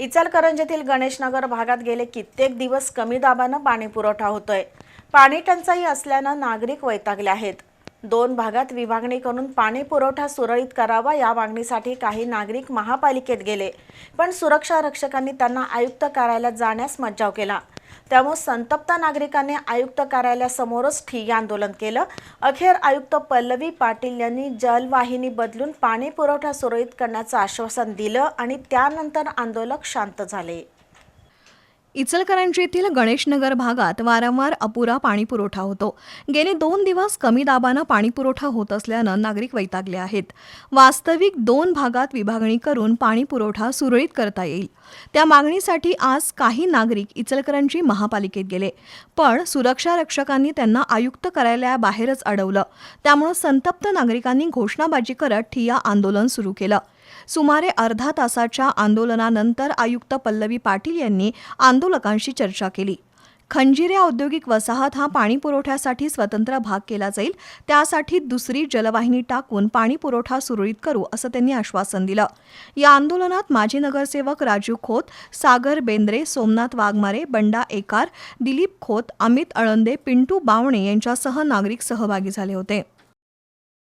इचलकरंजीतील गणेशनगर भागात गेले कित्येक दिवस कमी दाबानं पाणी पुरवठा होतोय. पाणी टंचाई असल्यानं नागरिक वैतागले आहेत. दोन भागात विभागणी करून पाणी पुरवठा सुरळीत करावा या मागणीसाठी काही नागरिक महापालिकेत गेले पण सुरक्षा रक्षकांनी त्यांना आयुक्त कार्यालयात जाण्यास मज्जाव केला. त्यामुळे संतप्त नागरिकांनी आयुक्त कार्यालयासमोरच ठिय्या आंदोलन केलं. अखेर आयुक्त पल्लवी पाटील यांनी जलवाहिनी बदलून पाणी पुरवठा सुरळीत करण्याचं आश्वासन दिलं आणि त्यानंतर आंदोलक शांत झाले. इचलकरंजीतील गणेशनगर भागात वारंवार अपुरा पाणी पुरवठा होतो. गेले दोन दिवस कमी दाबानं पाणी पुरवठा होत असल्यानं नागरिक वैतागले आहेत. वास्तविक दोन भागात विभागणी करून पाणी पुरवठा सुरळीत करता येईल. त्या मागणीसाठी आज काही नागरिक इचलकरंजी महापालिकेत गेले. पण सुरक्षा रक्षकांनी त्यांना आयुक्त कार्यालयाबाहेरच अडवलं. त्यामुळे संतप्त नागरिकांनी घोषणाबाजी करत ठिया आंदोलन सुरू केलं. सुमारे अर्धा तासाच्या आंदोलनानंतर आयुक्त पल्लवी पाटील यांनी आंदोलकांशी चर्चा केली. खंजिरे औद्योगिक वसाहत हा पाणी पुरवठ्यासाठी स्वतंत्र भाग केला जाईल त्यासाठी दुसरी जलवाहिनी टाकून पाणी पुरवठा सुरळीत करू असं त्यांनी आश्वासन दिलं. या आंदोलनात माजी नगरसेवक राजू खोत सागर बेंद्रे सोमनाथ वाघमारे बंडा एकार दिलीप खोत अमित अळंदे पिंटू बावणे यांच्यासह नागरिक सहभागी झाले होते.